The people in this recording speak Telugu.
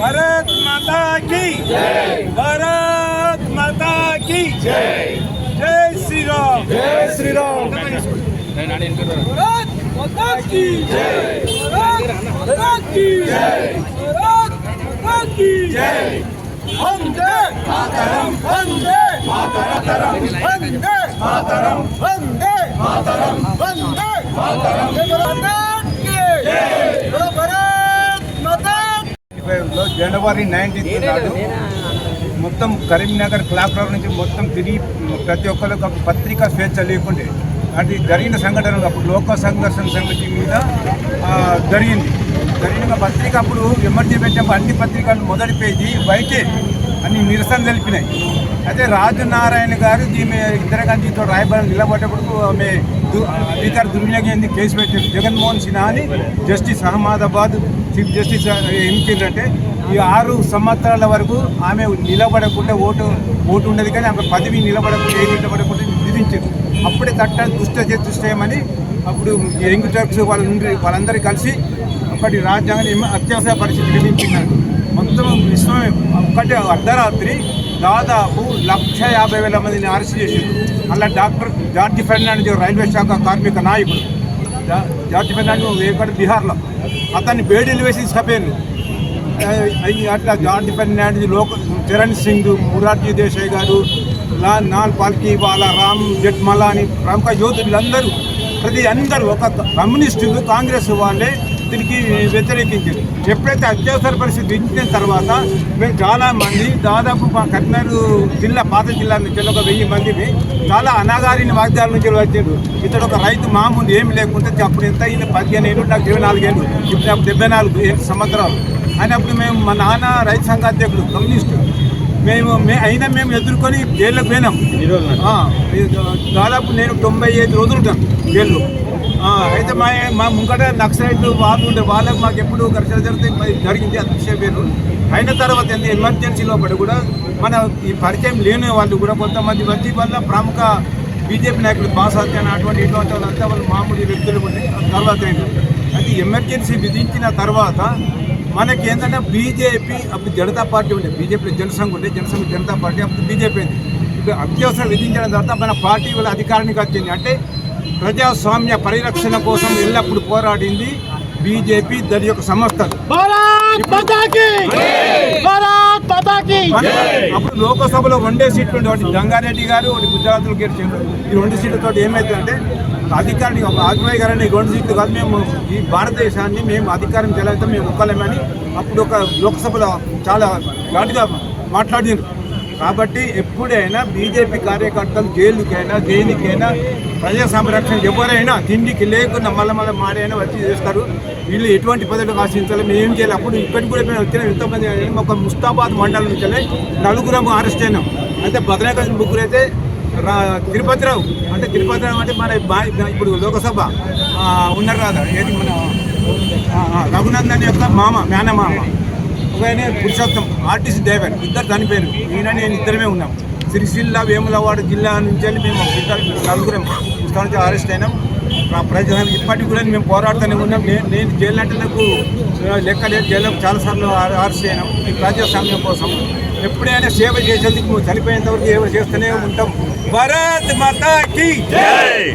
भारत माता की भारत माता की जय। जय श्री राम जय श्री राम भारत माता की जय। भारत की जय। की जय। वंदे मातरम। वंदे मातरम। वंदे मातरम। वंदे मातरम జనవరి నైన్టీన్త్ నాడు మొత్తం కరీంనగర్ క్లాక్ టవర్ నుంచి మొత్తం తిరిగి ప్రతి ఒక్కరికి ఒక పత్రికా స్వేచ్ఛ లేకుండే. అది జరిగిన సంఘటనలు అప్పుడు లోక సంఘర్షణ సమితి మీద జరిగింది. జరిగిన పత్రిక అప్పుడు ఎమర్జీ పెట్టినప్పుడు అన్ని పత్రికలు మొదటి పేజీ వైకే. అని నిరసన తెలిపినాయి. అయితే రాజనారాయణ గారు ఈమె ఇందిరాగాంధీతో రాయబారం నిలబడ్డప్పుడు ఆమె దు- అధికార దుర్వినియోగం కేసు పెట్టారు జగన్మోహన్ సిన్హా అని జస్టిస్ అహ్మదాబాద్ చీఫ్ జస్టిస్ ఏమిటంటే ఈ ఆరు సంవత్సరాల వరకు ఆమె నిలబడకుండా ఓటు ఓటు ఉండదు కానీ ఆమె పదవి నిలబడకుండా ఏది నిలబడకుండా నిధించారు అప్పుడే తట్ట దుష్ట దుష్టయమని అప్పుడు యంగ్ టర్క్స్ వాళ్ళందరూ వాళ్ళందరూ కలిసి ఒకటి రాజ్యాంగాన్ని అత్యవసర పరిస్థితి విధించినారు మొత్తం విశ్వమే ఒక్కటే అర్ధరాత్రి దాదాపు లక్ష యాభై వేల మందిని అరెస్ట్ చేసింది అలా డాక్టర్ జార్జి ఫెర్నాండ్ రైల్వే శాఖ కార్మిక నాయకుడు. జా- జార్జి ఫెర్నాండ్ ఎక్కడ బీహార్లో. అతన్ని బేడీలు వేసి తీసుకపోయారు అయ్యి అట్లా జార్జి ఫెర్నాండ్ లోక చరణ్ సింగ్ మురార్జీ దేశాయ్ గారు లా నాల్ పాల్కి వాళ్ళ రామ్ జెట్మలా అని ప్రముఖ యోధులు అందరూ ప్రతి అందరూ ఒక కమ్యూనిస్టులు కాంగ్రెస్ వాళ్ళే దీనికి వ్యతిరేకించారు ఎప్పుడైతే అత్యవసర పరిస్థితి విధించిన తర్వాత మేము చాలా మంది దాదాపు మా కరీంనగర్ జిల్లా పాత జిల్లా నుంచి ఒక వెయ్యి మందిని చాలా అనాగారిన వాగ్దాల నుంచి వచ్చారు ఇతడు ఒక రైతు మామూలు ఏమి లేకుంటే అప్పుడు ఎంత అయింది? పదిహేను ఏళ్ళు నాకు ఇరవై నాలుగేళ్ళు ఇప్పుడు నాకు డెబ్బై నాలుగు సంవత్సరాలు. అయినప్పుడు మేము మా నాన్న రైతు సంఘ అధ్యక్షుడు కమ్యూనిస్టు. మేము మే అయినా మేము ఎదుర్కొని జైల్లోకి పోయినాం. దాదాపు నేను తొంభై ఐదు రోజులు ఉంటాను జైల్లో. అయితే మా మా ముంగట నక్సలైట్లు వాళ్ళు ఉండే వాళ్ళకి మాకు ఎప్పుడు ఘర్షణ జరిగితే జరిగింది అదృశ్య పేరు. అయిన తర్వాత ఎంత ఎమర్జెన్సీ లోపల కూడా మన ఈ పరిచయం లేని వాళ్ళు కూడా కొంతమంది వచ్చి వల్ల ప్రముఖ బీజేపీ నాయకులు బాసాత్యాన్ని అటువంటి ఇటువంటి వాళ్ళంతా వాళ్ళు మామూలు వ్యక్తులు ఉన్నాయి తర్వాత అది ఎమర్జెన్సీ విధించిన తర్వాత మనకి ఏంటంటే బీజేపీ అప్పుడు జనతా పార్టీ ఉండే బీజేపీ జనసంఘ ఉండే జనసంఘ జనతా పార్టీ అప్పుడు బీజేపీ అయింది ఇప్పుడు అత్యవసరం విధించిన తర్వాత మన పార్టీ వాళ్ళ అధికారానికి వచ్చింది అంటే ప్రజాస్వామ్య పరిరక్షణ కోసం ఎల్లప్పుడు పోరాడింది బీజేపీ దాని యొక్క సంస్థలు. అప్పుడు లోకసభలో వన్డే సీట్లు ఉండేవాటి గంగారెడ్డి గారు గుజరాత్ గుజరాత్లో గెలిచారు ఈ రెండు సీట్లతో ఏమవుతుందంటే అధికారి వాజ్పేయి గారు అనే రెండు సీట్లు కాదు. మేము ఈ భారతదేశాన్ని మేము అధికారం చేయాలంటే మేము ఒక్కలేమని అప్పుడు ఒక లోకసభలో చాలా ఘాటుగా మాట్లాడినారు. కాబట్టి ఎప్పుడైనా బీజేపీ కార్యకర్తలు జైలుకైనా దేనికైనా ప్రజా సంరక్షణ ఎవరైనా తిండికి లేకుండా మళ్ళీ మళ్ళీ మాడైనా వచ్చి చేస్తారు. వీళ్ళు ఎటువంటి పదవులు ఆశించాలి? మేము ఏం చేయాలి? అప్పుడు ఇక్కడికి కూడా మేము వచ్చిన ఎంతోమంది ఒక ముస్తాబాద్ మండలం నుంచి నలుగురం అరెస్ట్ అయినాం. అంటే భద్రాకాశం ముగ్గురు అయితే రా తిరుపతిరావు. అంటే తిరుపతిరావు అంటే మన ఇప్పుడు లోకసభ ఉన్నారు కదా ఏది మన రఘునందన్ యొక్క మామ మేనమామ. ఆయన పురుషోత్తం ఆర్టిస్ట్ దేవన్ ఇద్దరు చనిపోయారు ఈయన నేను ఇద్దరమే ఉన్నాం. సిరిసిల్ల వేములవాడ జిల్లా నుంచి మేము ఇద్దరు నలుగురం నుంచి అరెస్ట్ అయినాం. మా ప్రజలు ఇప్పటికి కూడా మేము పోరాడుతూనే ఉన్నాం. నేను నేను జైలు అంటే నాకు లెక్క లేదు. జైల్లో చాలాసార్లు అరెస్ట్ అయినాం. ఈ ప్రజాస్వామ్యం కోసం ఎప్పుడైనా సేవ చేసేందుకు చనిపోయేంతవరకు వరకు సేవ చేస్తూనే ఉంటాం. భారత్ మాతా జై!